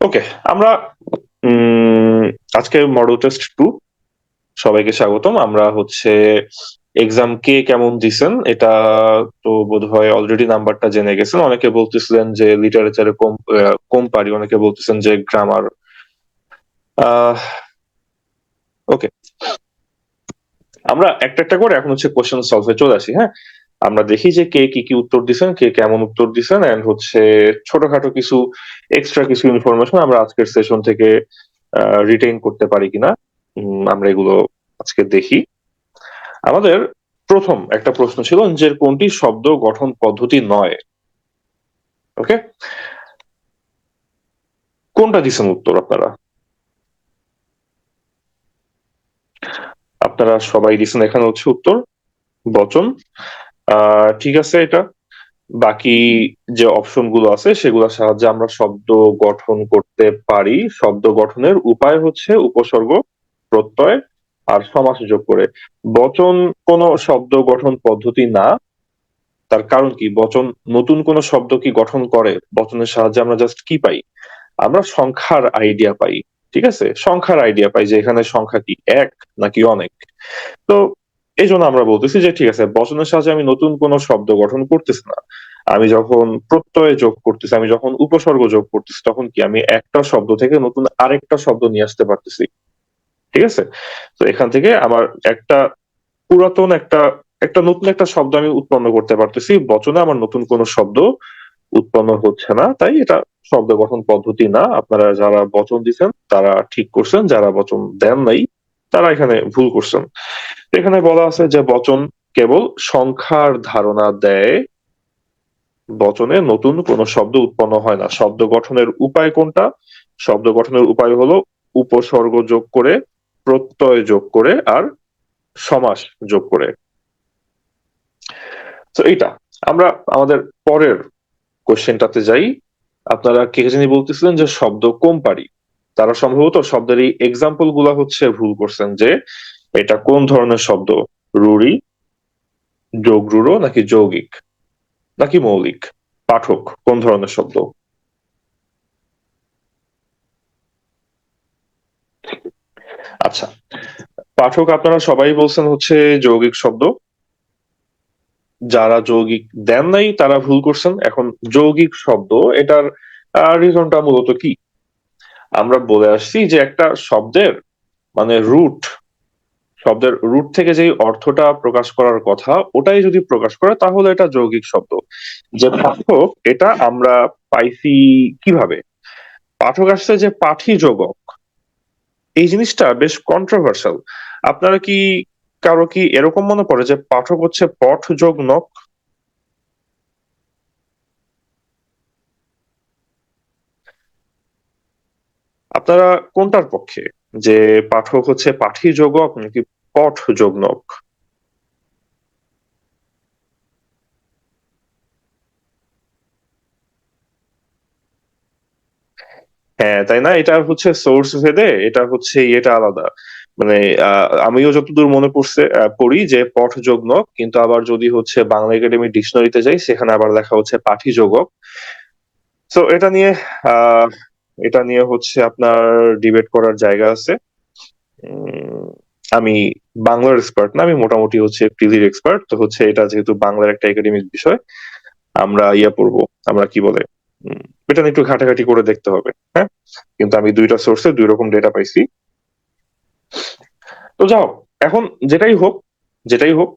ওকে আমরা আজকে model test two সবাইকে স্বাগতম। আমরা হচ্ছে এক্সাম কে কেমন দিছেন, এটা তো বোধহয় অলরেডি নাম্বারটা জেনে গেছেন। অনেকে বলতেছিলেন যে লিটারেচারে কম কম পারি, অনেকে বলতেছেন যে গ্রামার ওকে আমরা একটা একটা করে এখন হচ্ছে কোশ্চেন সলভে চলে আসি হ্যাঁ? আমরা দেখি যে কে কি কি উত্তর দিছেন, কে কেমন উত্তর দিছেন এন্ড হচ্ছে ছোটখাটো কিছু এক্সট্রা কিছু ইনফরমেশন আমরা আজকের সেশন থেকে রিটেইন করতে পারি কিনা আমরা এগুলো আজকে দেখি। আমাদের প্রথম একটা প্রশ্ন ছিল যে কোনটি শব্দ গঠন পদ্ধতি নয়? ওকে কোনটা দিছেন উত্তর আপনারা? আপনারা সবাই দিছেন এখানে হচ্ছে উত্তর, বচন। ঠিক আছে এটা। বাকি যে অপশনগুলো আছে, সেগুলোর সাহায্যে আমরা শব্দ গঠন করতে পারি। শব্দ গঠনের উপায় হচ্ছে উপসর্গ, প্রত্যয় আর সমাস যোগ করে। বচন কোনো শব্দ গঠন পদ্ধতি না। তার কারণ কি? বচন নতুন কোন শব্দ কি গঠন করে? বচনের সাহায্যে আমরা জাস্ট কি পাই? আমরা সংখ্যার আইডিয়া পাই। ঠিক আছে? সংখ্যার আইডিয়া পাই যে এখানে সংখ্যা কি? এক নাকি অনেক? তো এই জন্য আমরা বলতেছি যে, ঠিক আছে, বচনের সাহায্যে আমি নতুন কোন শব্দ গঠন করতেছি না। আমি যখন প্রত্যয় যোগ করতেছি, আমি যখন উপসর্গ যোগ করতেছি, তখন কি আমি একটা শব্দ থেকে নতুন আরেকটা শব্দ নিয়ে আসতে পারতেছি? ঠিক আছে? তো এখান থেকে আমার একটা পুরাতন একটা একটা নতুন একটা শব্দ আমি উৎপন্ন করতে পারতেছি। বচনে আমার নতুন কোন শব্দ উৎপন্ন হচ্ছে না। তাই এটা শব্দ গঠন পদ্ধতি না। আপনারা যারা বচন দিচ্ছেন তারা ঠিক করছেন। যারা বচন দেন নাই তারা এখানে ভুল করছেন। এখানে বলা আছে যে বচন কেবল সংখ্যার ধারণা দেয়, বচনে নতুন কোনো শব্দ উৎপন্ন হয় না। শব্দ গঠনের উপায় কোনটা? শব্দ গঠনের উপায় হলো উপসর্গ যোগ করে, প্রত্যয় যোগ করে আর সমাস যোগ করে। তো এইটা, আমরা আমাদের পরের কোশ্চেনটাতে যাই। আপনারা কে জানি বলতেছিলেন যে শব্দ কম পারি তারা সম্ভবত শব্দের এই এক্সাম্পলগুলা হচ্ছে ভুল করছেন যে এটা কোন ধরনের শব্দ? রুড়ি যোগ রুড়ো নাকি যৌগিক? নাকি মৌলিক? পাঠক, কোন ধরনের শব্দ? আচ্ছা পাঠক আপনারা সবাই বলছেন হচ্ছে যৌগিক শব্দ। যারা যৌগিক দেন নাই, তারা ভুল করছেন। এখন যৌগিক শব্দ, এটার রিজনটা মূলত কি? আমরা বলে আসছি যে একটা শব্দের মানে রুট শব্দের রুট থেকে যে অর্থটা প্রকাশ করার কথা, ওটাই যদি প্রকাশ করে তাহলে এটা যৌগিক শব্দ। যে পাঠক, এটা আমরা পাইছি কীভাবে? পাঠক আসছে যে পাঠী যোগক এই জিনিসটা বেশ কন্ট্রোভার্সাল আপনারা কি কারও কি এরকম মনে পড়ে যে পাঠক হচ্ছে পঠ যোগ নক আপনারা কোনটার পক্ষে? যে পাঠক হচ্ছে পাঠী যোগক নাকি পঠ যোগ নক হ্যাঁ তাই না? এটা হচ্ছে সোর্স ভেদে এটা হচ্ছে এটা আলাদা। মানে আমিও যতদূর মনে পড়ছে পড়ি যে পঠ যোগনক, কিন্তু আবার যদি হচ্ছে বাংলা একাডেমি ডিকশনারিতে যাই, সেখানে আবার লেখা হচ্ছে পাঠী যোগক। তো এটা নিয়ে, আহ এটা নিয়ে হচ্ছে আপনার ডিবেট করার জায়গা আছে। আমি বাংলার এক্সপার্ট না, আমি মোটামুটি হচ্ছে প্রিলির এক্সপার্ট তো হচ্ছে এটা যেহেতু বাংলার একটা একাডেমিক বিষয়, আমরা ইয়া পড়ব আমরা কি বলে এটা একটু ঘাটাঘাটি করে দেখতে হবে হ্যাঁ? কিন্তু আমি দুইটা সোর্সে দুই রকম ডেটা পাইছি। তো যাও, এখন যেটাই হোক যেটাই হোক,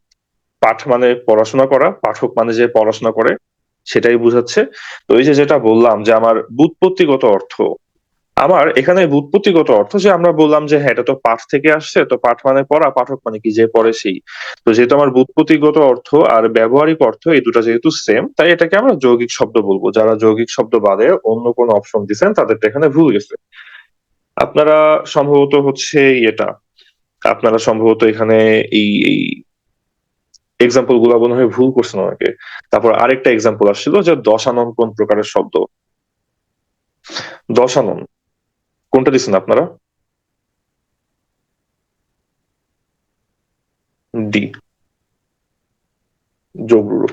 পাঠ মানে পড়াশোনা করা, পাঠক মানে যে পড়াশোনা করে সেটাই বুঝাচ্ছে। তো এই যে যেটা বললাম যে আমার বুৎপত্তিগত অর্থ, আমার এখানে বুৎপত্তিগত অর্থ যে আমরা বললাম যে হ্যাঁ এটা তো পাঠ থেকে আসছে, তো পাঠ মানে পড়া, পাঠক মানে কি যে পড়ে সেই। তো যেহেতু আমার বুৎপত্তিগত অর্থ আর ব্যবহারিক অর্থ এই দুটা যেহেতু সেম তাই এটাকে আমরা যৌগিক শব্দ বলব। যারা যৌগিক শব্দ বাদে অন্য কোনো অপশন দিচ্ছেন তাদেরটা এখানে ভুল গেছে। আপনারা সম্ভবত হচ্ছে এটা আপনারা সম্ভবত এখানে এই এই এক্সাম্পলগুলা মনে হয় ভুল করছেন অনেকে তারপর আরেকটা এক্সাম্পল আসছিল যে দশানন কোন প্রকারের শব্দ? দশানন। কোনটা দিচ্ছেন আপনারা? ডি। যোগরুরু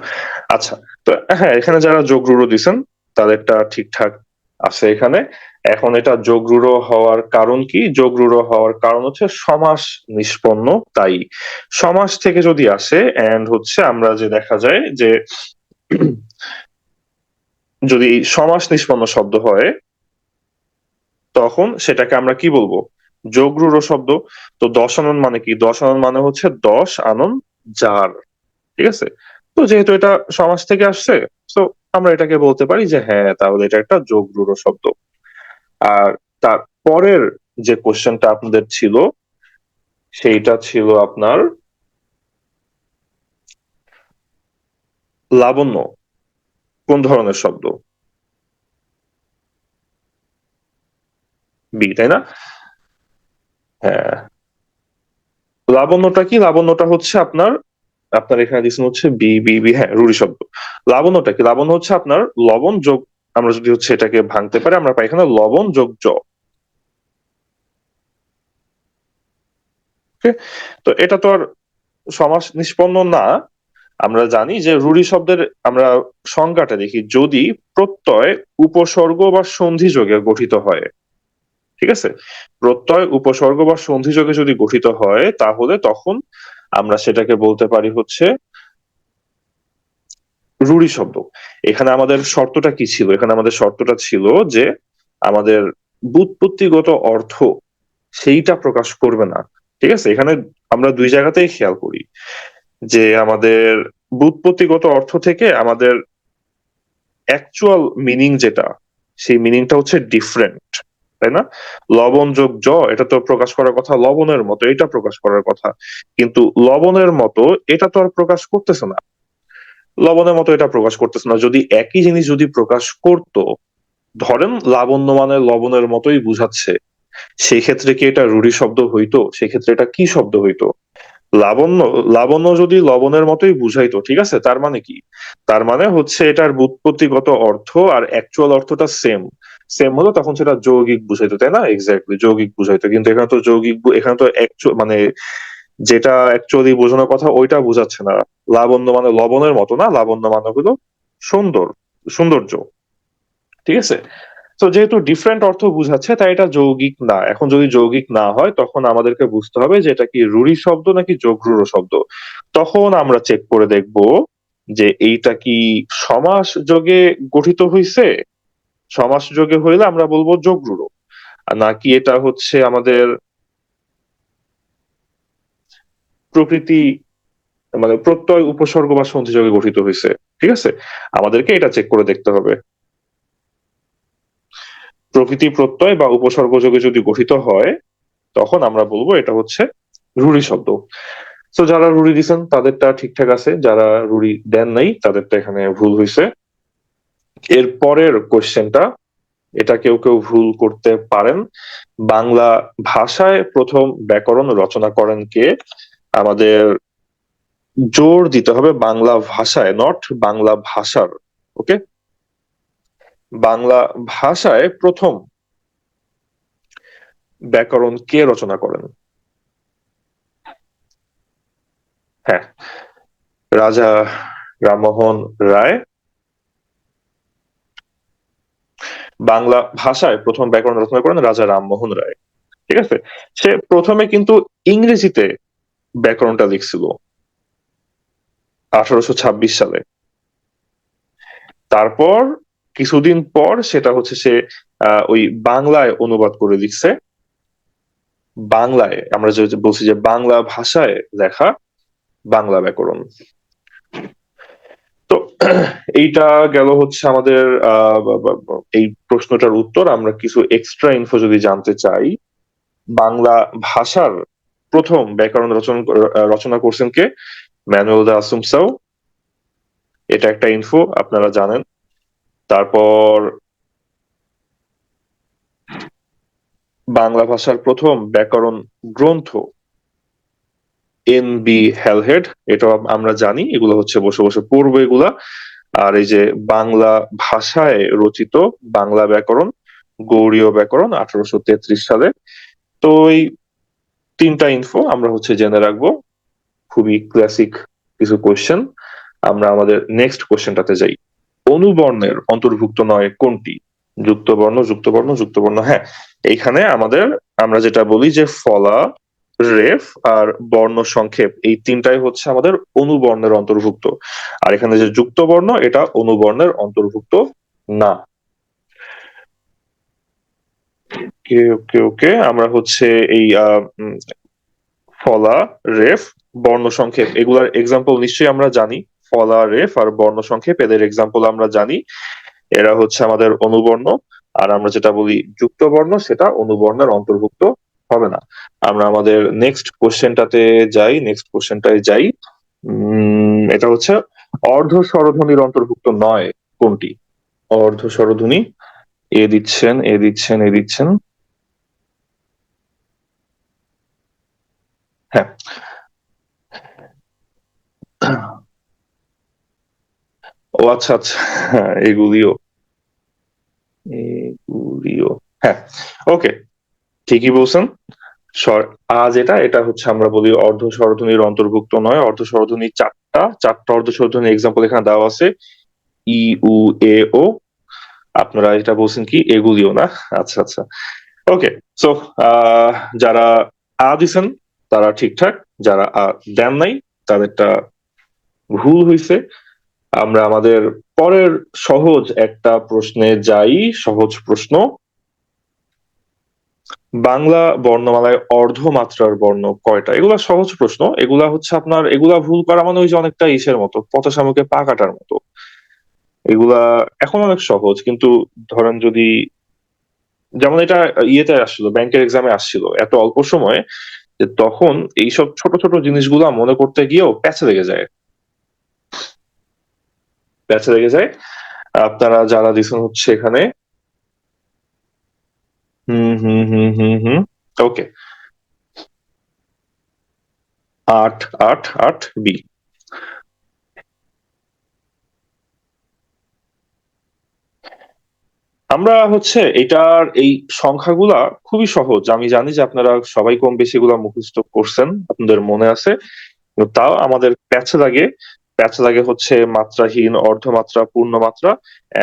আচ্ছা তো হ্যাঁ এখানে যারা যোগরুরু দিছেন, তাদেরটা ঠিকঠাক আছে এখানে। এখন এটা যোগরূঢ় হওয়ার কারণ কি? যোগরূঢ় হওয়ার কারণ হচ্ছে সমাস নিষ্পন্ন, তাই। সমাস থেকে যদি আসে এন্ড হচ্ছে আমরা যে দেখা যায় যে যদি সমাস নিষ্পন্ন শব্দ হয়, তখন সেটাকে আমরা কি বলব? যোগরূঢ় শব্দ। তো দশ আনন মানে কি? দশ আনন মানে হচ্ছে দশ আনন যার। ঠিক আছে? তো যেহেতু এটা সমাজ থেকে আসছে তো আমরা এটাকে বলতে পারি যে হ্যাঁ তাহলে এটা একটা যোগরূঢ় শব্দ। আর তার পরের যে কোশ্চেনটা আপনাদের ছিল, সেইটা ছিল আপনার লাবণ্য। কোন ধরনের শব্দ? বি, তাই না? হ্যাঁ। লাবণ্যটা কি? লাবণ্যটা হচ্ছে আপনার আপনার এখানে দিচ্ছেন হচ্ছে বি বি বি হ্যাঁ রুড়ি শব্দ। লাবণ্যটা কি? লাবণ্য হচ্ছে আপনার লবণ যোগ, আমরা যদি হচ্ছে এটাকে ভাঙতে পারি, আমরা পাই এখানে লবণ যোগ জ। তো এটা তো আর সমাস নিষ্পন্ন না। আমরা জানি যে রুড়ি শব্দের আমরা সংজ্ঞাটা দেখি, যদি প্রত্যয় উপসর্গ বা সন্ধি যোগে গঠিত হয়। ঠিক আছে? প্রত্যয় উপসর্গ বা সন্ধি যোগে যদি গঠিত হয়, তাহলে তখন আমরা সেটাকে বলতে পারি হচ্ছে রুড়ি শব্দ। এখানে আমাদের শর্তটা কি ছিল? এখানে আমাদের শর্তটা ছিল যে আমাদের বুৎপত্তিগত অর্থ সেইটা প্রকাশ করবে না। ঠিক আছে? এখানে আমরা দুই জায়গাতেই খেয়াল করি যে আমাদের বুৎপত্তিগত অর্থ থেকে আমাদের অ্যাকচুয়াল মিনিং যেটা, সেই মিনিংটা হচ্ছে ডিফারেন্ট তাই না? লবণ যোগ জ, এটা তো প্রকাশ করার কথা, লবণের মতো, এটা প্রকাশ করার কথা। কিন্তু লবণের মতো, এটা তো আর প্রকাশ করতেছে না। লবণের মতো এটা প্রকাশ করতেছে না। যদি একই জিনিস যদি প্রকাশ করত, ধরেন লাবণ্য মানে লবণের মতোই বুঝাচ্ছে সেই ক্ষেত্রে কি এটা রুড়ি শব্দ হইতো? সেক্ষেত্রে এটা কি শব্দ হইতো? লাবণ্য লাবণ্য যদি লবণের মতোই বুঝাইতো, ঠিক আছে? তার মানে কি? তার মানে হচ্ছে এটার বুৎপত্তিগত অর্থ আর অ্যাকচুয়াল অর্থটা সেম সেম হলো তখন সেটা যৌগিক বুঝাইতো, তাই না? এক্স্যাক্টলি যৌগিক বুঝাইতো। কিন্তু এখানে তো যৌগিক এখানে তো মানে যেটা অ্যাকচুয়ালি বোঝানোর কথা ওইটা বোঝাচ্ছে না। লাবণ্য মানে লবণের মতো না? লাবণ্য মানে হলো সুন্দর, সৌন্দর্য। ঠিক আছে? তো যেহেতু ডিফারেন্ট অর্থ বুঝাচ্ছে, তাই এটা যৌগিক না। এখন যদি যৌগিক না হয়, তখন আমাদেরকে বুঝতে হবে যে এটা কি রুড়ি শব্দ নাকি যোগরূঢ় শব্দ। তখন আমরা চেক করে দেখব যে এইটা কি সমাস যোগে গঠিত হয়েছে সমাস যোগে হইলে আমরা বলব যোগরূঢ় নাকি এটা হচ্ছে আমাদের প্রকৃতি মানে প্রত্যয় উপসর্গ বা সন্ধিযোগে গঠিত হয়েছে ঠিক আছে? আমাদেরকে এটা চেক করে দেখতে হবে। প্রকৃতি প্রত্যয় বা উপসর্গ যোগে যদি গঠিত হয়, তখন আমরা বলব এটা হচ্ছে রুড়ি শব্দ। তো যারা রুড়ি দিচ্ছেন তাদেরটা ঠিকঠাক আছে। যারা রুড়ি দেন নাই, তাদেরটা এখানে ভুল হয়েছে এর পরের কোয়েশ্চেনটা এটা কেউ কেউ ভুল করতে পারেন। বাংলা ভাষায় প্রথম ব্যাকরণ রচনা করেন কে? আমাদের জোর দিতে হবে বাংলা ভাষায় নট বাংলা ভাষার, ওকে? বাংলা ভাষায় প্রথম ব্যাকরণ কে রচনা করেন? হ্যাঁ রাজা রামমোহন রায়। বাংলা ভাষায় প্রথম ব্যাকরণ রচনা করেন রাজা রামমোহন রায়। ঠিক আছে? সে প্রথমে কিন্তু ইংরেজিতে ব্যাকরণটা লিখছিল আঠারোশো ছাব্বিশ সালে। তারপর কিছুদিন পর সেটা হচ্ছে সে ওই বাংলায় অনুবাদ করে লিখছে। বাংলায়, আমরা যে বলছি যে বাংলা ভাষায় লেখা বাংলা ব্যাকরণ। এইটা গেল হচ্ছে আমাদের এই প্রশ্নটার উত্তর। আমরা কিছু এক্সট্রা ইনফো যদি জানতে চাই, বাংলা ভাষার প্রথম ব্যাকরণ রচনা রচনা করছেন কে? ম্যানুয়েল দা আসুমসাও এটা একটা ইনফো আপনারা জানেন। তারপর বাংলা ভাষার প্রথম ব্যাকরণ গ্রন্থ, এন বি হেলহেড। এটা আমরা জানি, এগুলো হচ্ছে বসে বসে পড়ব এগুলা। আর এই যে বাংলা ভাষায় রচিত বাংলা ব্যাকরণ, গৌরীয় ব্যাকরণ আঠারোশো তেত্রিশ সালে। তো এই তিনটা ইনফো আমরা হচ্ছে জেনে রাখব। খুবই ক্লাসিক কিছু কোয়েশ্চেন আমরা আমাদের নেক্সট কোয়েশ্চেনটাতে যাই। অনুবর্ণের অন্তর্ভুক্ত নয় কোনটি? যুক্তবর্ণ যুক্তবর্ণ যুক্তবর্ণ। হ্যাঁ এইখানে আমাদের আমরা যেটা বলি যে ফলা রেফ আর বর্ণ সংক্ষেপ, এই তিনটাই হচ্ছে আমাদের অনুবর্ণের অন্তর্ভুক্ত। আর এখানে যে যুক্তবর্ণ, এটা অনুবর্ণের অন্তর্ভুক্ত না। ওকে ওকে ওকে, আমরা হচ্ছে এই ফলা, রেফ, বর্ণ সংক্ষেপ। এগুলার এক্সাম্পল নিশ্চয়ই আমরা জানি। ফলা, রেফ আর বর্ণ সংক্ষেপ, এদের এক্সাম্পল আমরা জানি। এরা হচ্ছে আমাদের অনুবর্ণ। আর আমরা যেটা বলি যুক্ত বর্ণ সেটা অনুবর্ণের অন্তর্ভুক্ত হবে না। আমরা আমাদের নেক্সট কোশ্চেনটাতে যাই নেক্সট কোশ্চেনটায় যাই। এটা হচ্ছে অর্ধ স্বরধ্বনির অন্তর্ভুক্ত নয়, কোনটি? অর্ধ স্বরধ্বনি, এ দিচ্ছেন এ দিচ্ছেন এ দিচ্ছেন। হ্যাঁ। ও আচ্ছা আচ্ছা এগুলিও এগুলিও হ্যাঁ ওকে। ঠিকই বলছেন। আজ এটা এটা হচ্ছে আমরা বলি অর্ধ স্বরধ্বনির অন্তর্ভুক্ত নয়, অর্ধ স্বরধ্বনি চারটা চারটা অর্ধ স্বরধ্বনি এক্সাম্পল এখানে দেওয়া আছে, ই, উ, এ, ও। আপনারা এটা বলছেন কি, এগুলিও না? আচ্ছা আচ্ছা। ওকে সো যারা আ দিছেন, তারা ঠিকঠাক। যারা আ দেন নাই, তাদেরটা ভুল হইছে। আমরা আমাদের পরের সহজ একটা প্রশ্নে যাই, সহজ প্রশ্ন। বাংলা বর্ণমালায় অর্ধমাত্রার বর্ণ কয়টা? এগুলা সহজ প্রশ্ন। এগুলা হচ্ছে আপনার, এগুলা ভুল করা মানে ওই যে অনেকটা ইসের মতো পচা পা কাটার মতো। এগুলা এখন অনেক সহজ, কিন্তু ধরেন যদি, যেমন এটা ইয়েতে আসছিল, ব্যাংকের এক্সামে আসছিল এত অল্প সময়ে, যে তখন এইসব ছোট ছোট জিনিসগুলা মনে করতে গিয়েও প্যাচে লেগে যায়। প্যাচে লেগে যায়। আপনারা যারা দিচ্ছেন হচ্ছে এখানে হুম হুম হুম হুম হুম ওকে আট আট আট বি আমরা হচ্ছে এটার এই সংখ্যাগুলা খুবই সহজ। আমি জানি যে আপনারা সবাই কম বেশি গুলা মুখস্থ করছেন, আপনাদের মনে আছে। তাও আমাদের প্যাচে লাগে প্যাচ লাগে হচ্ছে মাত্রাহীন, অর্ধমাত্রা, পূর্ণমাত্রা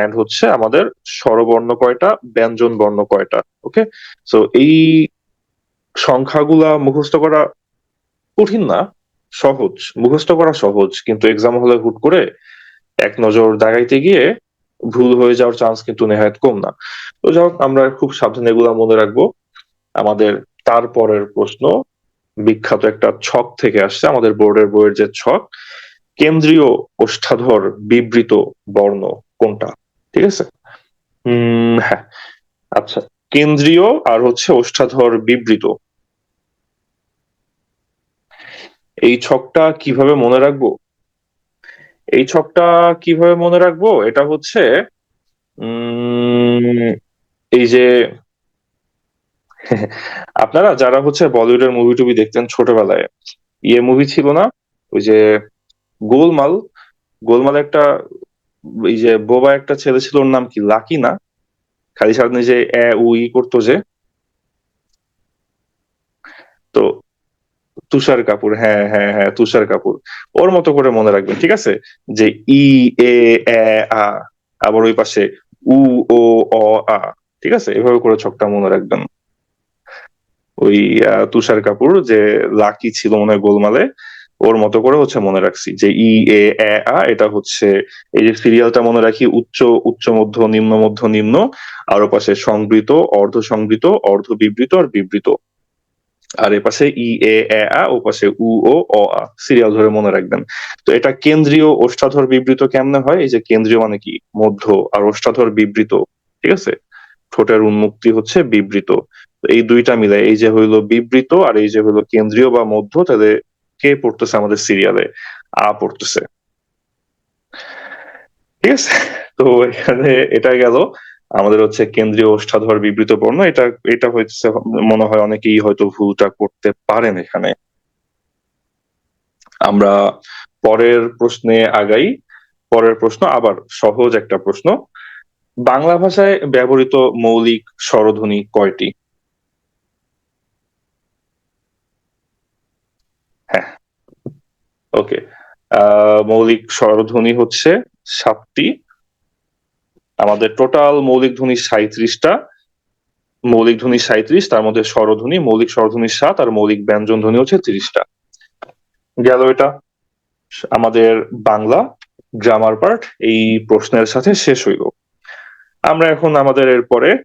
এন্ড হচ্ছে আমাদের স্বরবর্ণ কয়টা ব্যঞ্জন বর্ণ কয়টা ওকে সো এই সংখ্যাগুলা মুখস্থ করা কঠিন না, সহজ, মুখস্থ করা সহজ, কিন্তু এক্সাম হলে হুট করে এক নজর দাগাইতে গিয়ে ভুল হয়ে যাওয়ার চান্স কিন্তু নেহায়ত কম না। তো যাই আমরা খুব সাবধানে এগুলা মনে রাখব। আমাদের তারপরের প্রশ্ন, বিখ্যাত একটা ছক থেকে আসছে, আমাদের বোর্ডের বইয়ের যে ছক কেন্দ্রীয় ওষ্ঠাধর বিবৃত বর্ণ কোনটা? ঠিক আছে? হম হ্যাঁ। আচ্ছা কেন্দ্রীয় আর হচ্ছে ওষ্ঠাধর বিবৃত। এই ছকটা কীভাবে মনে রাখব? এই ছকটা কীভাবে মনে রাখব? এটা হচ্ছে এই যে, আপনারা যারা হচ্ছে বলিউডের মুভি টুভি দেখতেন ছোটবেলায় ইয়ে মুভি ছিল না? ওই যে গোলমাল গোলমাল একটা, এই যে বোবা একটা ছেলে ছিল, ওর নাম কি? লাকি না খালি সারাদিন যে উই করতো যে। তো তুষার কাপুর হ্যাঁ হ্যাঁ হ্যাঁ তুষার কাপুর। ওর মতো করে মনে রাখবেন, ঠিক আছে? যে ই, এ আ, আবার ওই পাশে উ, ও, অ, আ, ঠিক আছে? এভাবে করে ছকটা মনে রাখবেন। ওই তুষার কাপুর যে লাকি ছিল মনে হয় গোলমালে। ওর মতো করে হচ্ছে মনে রাখছি। যে ই, এ এটা হচ্ছে এই যে সিরিয়ালটা মনে রাখি, উচ্চ উচ্চ, মধ্য, নিম্ন মধ্য, নিম্ন, আর পাশে সংবৃত অর্ধ সংবৃত অর্ধ বিবৃত আর বিবৃত। আর এ পাশে ই, এ আ, ও পাশে উ, ও, অ, আ সিরিয়াল ধরে মনে রাখবেন। তো এটা কেন্দ্রীয় ওষ্ঠাধর বিবৃত কেমনে হয়? এই যে কেন্দ্রীয় মানে কি? মধ্য আর ওষ্ঠাধর বিবৃত, ঠিক আছে? ঠোঁটের উন্মুক্তি হচ্ছে বিবৃত। এই দুইটা মিলে এই যে হইল বিবৃত আর এই যে হইল কেন্দ্রীয় বা মধ্য তাদের কে পড়তেছে আমাদের সিরিয়ালে? আ পড়তেছে। ঠিক আছে? তো এখানে এটা গেল। আমাদের হচ্ছে কেন্দ্রীয় ওষ্ঠাধর বিবৃত বর্ণ। এটা এটা হচ্ছে মনে হয় অনেকেই হয়তো ভুলটা করতে পারেন এখানে। আমরা পরের প্রশ্নে আগাই। পরের প্রশ্ন, আবার সহজ একটা প্রশ্ন। বাংলা ভাষায় ব্যবহৃত মৌলিক স্বরধ্বনি কয়টি? ওকে মৌলিক স্বরধ্বনি হচ্ছে সাতটি। আমাদের টোটাল মৌলিক ধ্বনি সাঁইত্রিশটা। মৌলিক ধ্বনি সাঁইত্রিশ, তার মধ্যে স্বরধ্বনি, মৌলিক স্বরধ্বনি সাত, আর মৌলিক ব্যঞ্জন ধ্বনি হচ্ছে তিরিশটা। গেল এটা। আমাদের বাংলা গ্রামার পার্ট এই প্রশ্নের সাথে শেষ হইল। আমরা এখন আমাদের এরপরে